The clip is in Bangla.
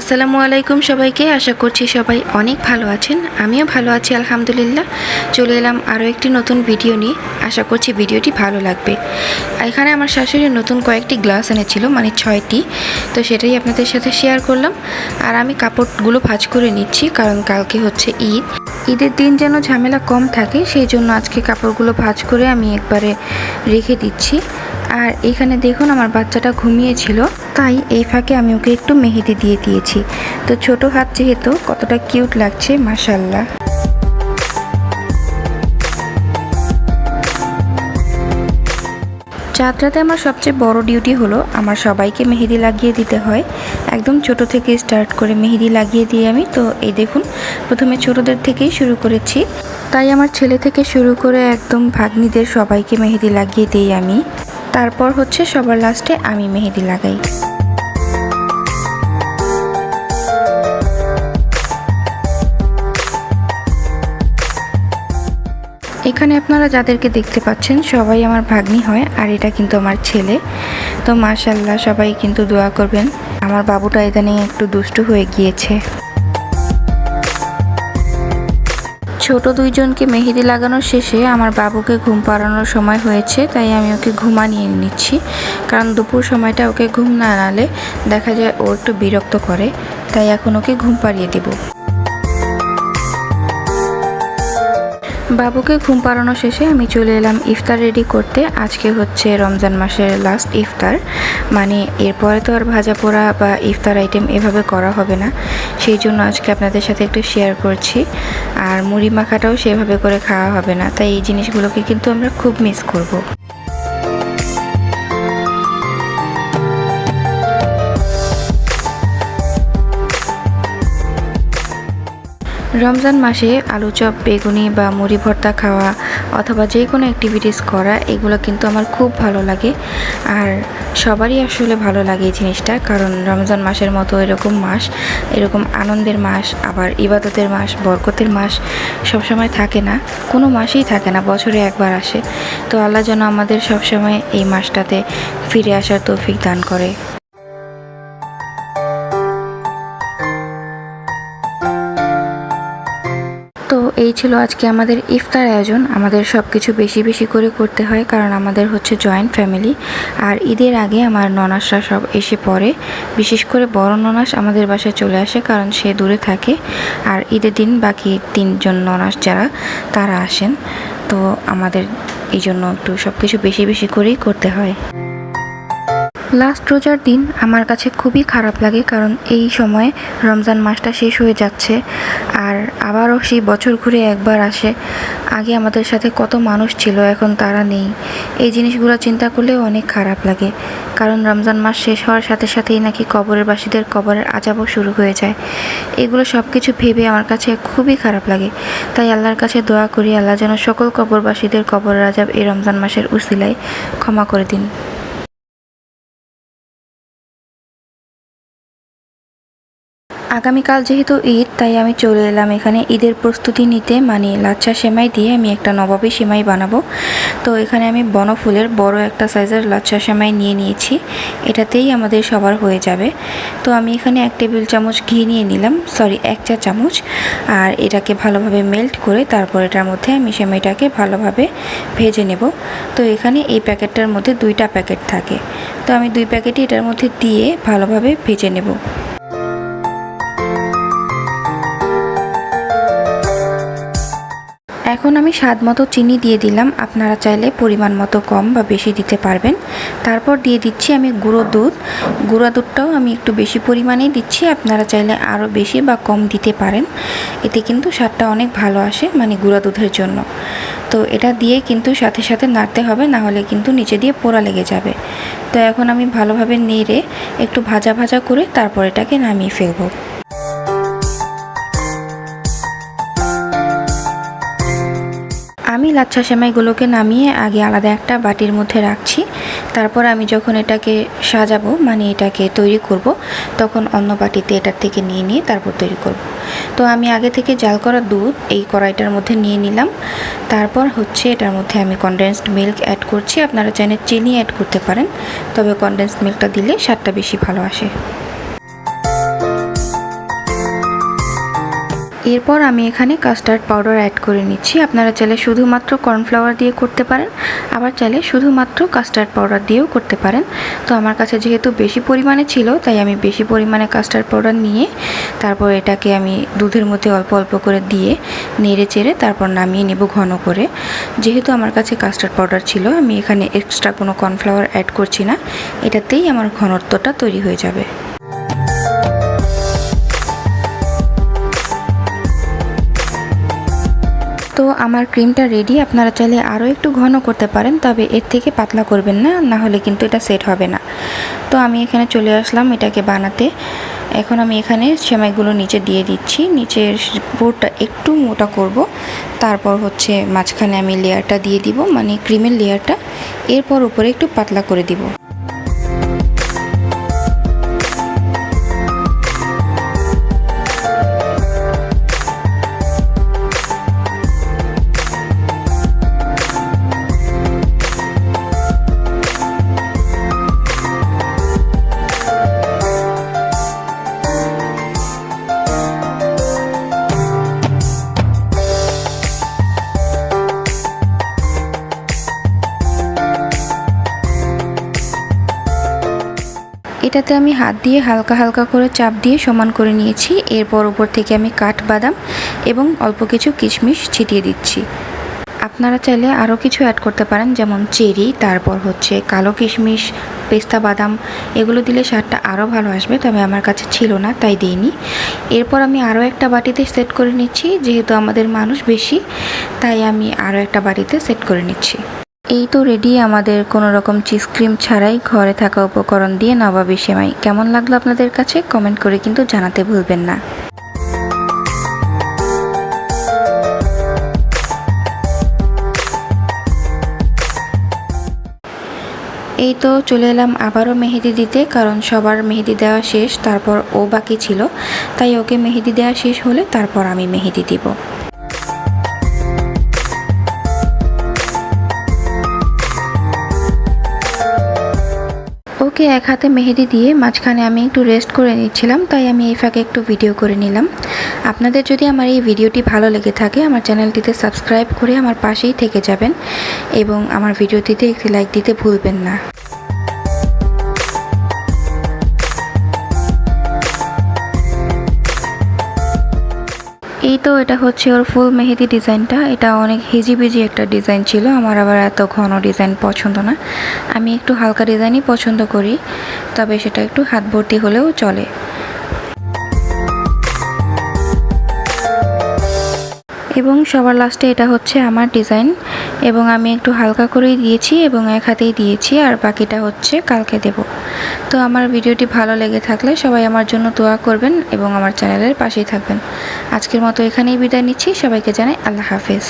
আসসালামু আলাইকুম সবাইকে। আশা করছি সবাই অনেক ভালো আছেন। আমিও ভালো আছি, আলহামদুলিল্লাহ। চলে এলাম আরও একটি নতুন ভিডিও নিয়ে। আশা করছি ভিডিওটি ভালো লাগবে। এখানে আমার শাশুড়ি নতুন কয়েকটি গ্লাস এনেছিল মানে ছয়টি। তো সেটাই আপনাদের সাথে শেয়ার করলাম। আর আমি কাপড়গুলো ভাঁজ করে নিচ্ছি, কারণ কালকে হচ্ছে ঈদ। ঈদের দিন যেন ঝামেলা কম থাকে, সেই জন্য আজকে কাপড়গুলো ভাঁজ করে আমি একবারে রেখে দিচ্ছি। আর এখানে দেখুন, আমার বাচ্চাটা ঘুমিয়েছিল। তাই এই ফাঁকে আমি ওকে একটু মেহেদি দিয়ে দিয়েছি। তো ছোট হাত যেহেতু কতটা কিউট লাগছে মাশাল্লাহ যাত্রাতে আমার সবচেয়ে বড় ডিউটি হলো আমার সবাইকে মেহেদি লাগিয়ে দিতে হয়। একদম ছোট থেকে স্টার্ট করে মেহেদি লাগিয়ে দিয়ে আমি, তো এই দেখুন, প্রথমে ছোটদের থেকেই শুরু করেছি। তাই আমার ছেলে থেকে শুরু করে একদম ভাগ্নিদের সবাইকে মেহেদি লাগিয়ে দিই আমি। তারপর হচ্ছে সবার লাস্টে আমি মেহেদি লাগাই। এখানে আপনারা যাদেরকে দেখতে পাচ্ছেন, সবাই আমার ভাগ্নি হয় আর এটা কিন্তু আমার ছেলে। তো মাশাল্লাহ সবাই কিন্তু দোয়া করবেন। আমার বাবুটা ইদানিং একটু দুষ্টু হয়ে গিয়েছে। ছোট দুইজনকে মেহেদি লাগানো শেষে আমার বাবুকে ঘুম পাড়ানোর সময় হয়েছে, তাই আমি ওকে ঘুমানিয়ে নিচ্ছি। কারণ দুপুর সময়টা ওকে ঘুম না আনালে দেখা যায় ও একটু বিরক্ত করে, তাই এখন ওকে ঘুম পাড়িয়ে দেবো। বাবুকে ঘুম পাড়ানো শেষে আমি চলে এলাম ইফতার রেডি করতে। আজকে হচ্ছে রমজান মাসের লাস্ট ইফতার। মানে এরপরে তো আর ভাজা পোড়া বা ইফতার আইটেম এভাবে করা হবে না। সেই জন্য আজকে আপনাদের সাথে একটু শেয়ার করছি। আর মুড়ি মাখাটাও সেভাবে করে খাওয়া হবে না। তাই এই জিনিসগুলোকে কিন্তু আমরা খুব মিস করব। রমজান মাসে আলু চপ, বেগুনি বা মুড়ি ভর্তা খাওয়া অথবা যে কোনো অ্যাক্টিভিটিস করা, এগুলো কিন্তু আমার খুব ভালো লাগে। আর সবারই আসলে ভালো লাগে এই জিনিসটা, কারণ রমজান মাসের মতো এরকম মাস, এরকম আনন্দের মাস, আবার ইবাদতের মাস, বরকতের মাস সবসময় থাকে না। কোনো মাসেই থাকে না, বছরে একবার আসে। তো আল্লাহ যেন আমাদের সবসময় এই মাসটাতে ফিরে আসার তৌফিক দান করে। এই ছিল আজকে আমাদের ইফতার আয়োজন। আমাদের সব কিছু বেশি বেশি করে করতে হয়, কারণ আমাদের হচ্ছে জয়েন্ট ফ্যামিলি আর ঈদের আগে আমার ননাসরা সব এসে পড়ে। বিশেষ করে বড় ননাস আমাদের বাসায় চলে আসে, কারণ সে দূরে থাকে। আর ঈদের দিন বাকি তিনজন ননাস যারা, তারা আসেন। তো আমাদের এই জন্য একটু সব কিছু বেশি বেশি করেই করতে হয়। লাস্ট রোজার দিন আমার কাছে খুবই খারাপ লাগে কারণ এই সময়ে রমজান মাসটা শেষ হয়ে যাচ্ছে আর আবারও সেই বছর ঘুরে একবার আসে। আগে আমাদের সাথে কত মানুষ ছিল, এখন তারা নেই। এই জিনিসগুলো চিন্তা করলেও অনেক খারাপ লাগে। কারণ রমজান মাস শেষ হওয়ার সাথে সাথেই নাকি কবরের বাসীদের কবরের আজাবও শুরু হয়ে যায়। এগুলো সব কিছু ভেবে আমার কাছে খুবই খারাপ লাগে। তাই আল্লাহর কাছে দোয়া করি, আল্লাহ যেন সকল কবরবাসীদের কবরের আজাব এই রমজান মাসের উসিলায় ক্ষমা করে দিন। আগামীকাল যেহেতু ঈদ, তাই আমি চলে এলাম এখানে ঈদের প্রস্তুতি নিতে। মানে লাচ্ছা সেমাই দিয়ে আমি একটা নবাবী সেমাই বানাবো। তো এখানে আমি বনফুলের বড় একটা সাইজের লাচ্ছা সেমাই নিয়ে নিয়েছি। এটাতেই আমাদের সবার হয়ে যাবে। তো আমি এখানে এক টেবিল চামচ ঘি নিয়ে নিলাম। সরি, এক চা চামচ। আর এটাকে ভালোভাবে মেল্ট করে তারপর এটার মধ্যে আমি সেমাইটাকে ভালোভাবে ভেজে নেব। তো এখানে এই প্যাকেটটার মধ্যে দুইটা প্যাকেট থাকে। তো আমি দুই প্যাকেটই এটার মধ্যে দিয়ে ভালোভাবে ভেজে নেব। এখন আমি স্বাদ মতো চিনি দিয়ে দিলাম। আপনারা চাইলে পরিমাণ মতো কম বা বেশি দিতে পারবেন। তারপর দিয়ে দিচ্ছি আমি গুঁড়ো দুধ। গুঁড়ো দুধটাও আমি একটু বেশি পরিমাণেই দিচ্ছি। আপনারা চাইলে আরও বেশি বা কম দিতে পারেন। এতে কিন্তু স্বাদটা অনেক ভালো আসে মানে গুঁড়ো দুধের জন্য। তো এটা দিয়ে কিন্তু সাথে সাথে নাড়তে হবে, না হলে কিন্তু নিচে দিয়ে পোড়া লেগে যাবে। তো এখন আমি ভালোভাবে নেড়ে একটু ভাজা ভাজা করে তারপর এটাকে নামিয়ে ফেলব। লাচ্ছা সেমাইগুলোকে নামিয়ে আগে আলাদা একটা বাটির মধ্যে রাখছি। তারপর আমি যখন এটাকে সাজাবো মানে এটাকে তৈরি করব, তখন অন্য বাটিতে এটার থেকে নিয়ে নিয়ে তারপর তৈরি করব। তো আমি আগে থেকে জাল করা দুধ এই কড়াইটার মধ্যে নিয়ে নিলাম। তারপর হচ্ছে এটার মধ্যে আমি কনডেন্সড মিল্ক অ্যাড করছি। আপনারা চাইলে চিনি অ্যাড করতে পারেন, তবে কনডেন্সড মিল্কটা দিলে স্বাদটা বেশি ভালো আসে। এরপর আমি এখানে কাস্টার্ড পাউডার অ্যাড করে নিচ্ছি। আপনারা চাইলে শুধুমাত্র কর্নফ্লাওয়ার দিয়ে করতে পারেন, আবার চাইলে শুধুমাত্র কাস্টার্ড পাউডার দিয়েও করতে পারেন। তো আমার কাছে যেহেতু বেশি পরিমাণে ছিল, তাই আমি বেশি পরিমাণে কাস্টার্ড পাউডার নিয়ে তারপর এটাকে আমি দুধের মধ্যে অল্প অল্প করে দিয়ে নেড়ে চেড়ে তারপর নামিয়ে নেব ঘন করে। যেহেতু আমার কাছে কাস্টার্ড পাউডার ছিল, আমি এখানে এক্সট্রা কোনো কর্নফ্লাওয়ার অ্যাড করছি না। এটাতেই আমার ঘনত্বটা তৈরি হয়ে যাবে। আমার ক্রিমটা রেডি আপনারা চাইলে আরও একটু ঘন করতে পারেন, তবে এর থেকে পাতলা করবেন না না হলে কিন্তু এটা সেট হবে না। তো আমি এখানে চলে আসলাম এটাকে বানাতে। এখন আমি এখানে সেমাইগুলো নিচে দিয়ে দিচ্ছি। নিচের বোর্ডটা একটু মোটা করব। তারপর হচ্ছে মাঝখানে আমি লেয়ারটা দিয়ে দিব মানে ক্রিমের লেয়ারটা। এরপর উপরে একটু পাতলা করে দিব। এটাতে আমি হাত দিয়ে হালকা হালকা করে চাপ দিয়ে সমান করে নিয়েছি। এরপর উপর থেকে আমি কাঠবাদাম এবং অল্প কিছু কিশমিশ ছিটিয়ে দিচ্ছি। আপনারা চাইলে আরও কিছু অ্যাড করতে পারেন, যেমন চেরি, তারপর হচ্ছে কালো কিশমিশ, পেস্তা বাদাম। এগুলো দিলে স্বাদটা আরও ভালো আসবে, তবে আমার কাছে ছিল না, তাই দিইনি। এরপর আমি আরও একটা বাটিতে সেট করে নিচ্ছি, যেহেতু আমাদের মানুষ বেশি, তাই আমি আরও একটা বাটিতে সেট করে নিচ্ছি। এই তো রেডি আমাদের কোনো রকম চিজ ক্রিম ছাড়াই ঘরে থাকা উপকরণ দিয়ে নবাবি সেমাই। কেমন লাগল আপনাদের কাছে? কমেন্ট করে কিন্তু জানাতে ভুলবেন না। এই তো চলে এলাম আবারও মেহেদি দিতে, কারণ সবার মেহেদি দেওয়া শেষ, তারপর ও বাকি ছিল। তাই ওকে মেহেদি দেওয়া শেষ হলে তারপর আমি মেহেদি দিব। ওকে এক হাতে মেহেদি দিয়ে মাঝখানে আমি একটু রেস্ট করে নিচ্ছিলাম, তাই আমি এই ফাঁকে একটু ভিডিও করে নিলাম। আপনাদের যদি আমার এই ভিডিওটি ভালো লেগে থাকে, আমার চ্যানেলটিতে সাবস্ক্রাইব করে আমার পাশেই থেকে যাবেন এবং আমার ভিডিওটিতে একটি লাইক দিতে ভুলবেন না। এই তো এটা হচ্ছে ওর ফুল মেহেদি ডিজাইনটা। এটা অনেক হিজিবিজি একটা ডিজাইন ছিল, আমার আবার এত ঘন ডিজাইন পছন্দ না। আমি একটু হালকা ডিজাইনই পছন্দ করি, তবে সেটা একটু হাত ভর্তি হলেও চলে। এবং সবার লাস্টে এটা হচ্ছে আমার ডিজাইন এবং আমি একটু হালকা করেই দিয়েছি এবং এক হাতেই দিয়েছি আর বাকিটা হচ্ছে কালকে দেব। তো আমার ভিডিওটি ভালো লেগে থাকলে সবাই আমার জন্য দোয়া করবেন এবং আমার চ্যানেলের পাশেই থাকবেন। আজকের মতো এখানেই বিদায় নিচ্ছি। সবাইকে জানাই আল্লাহ হাফেজ।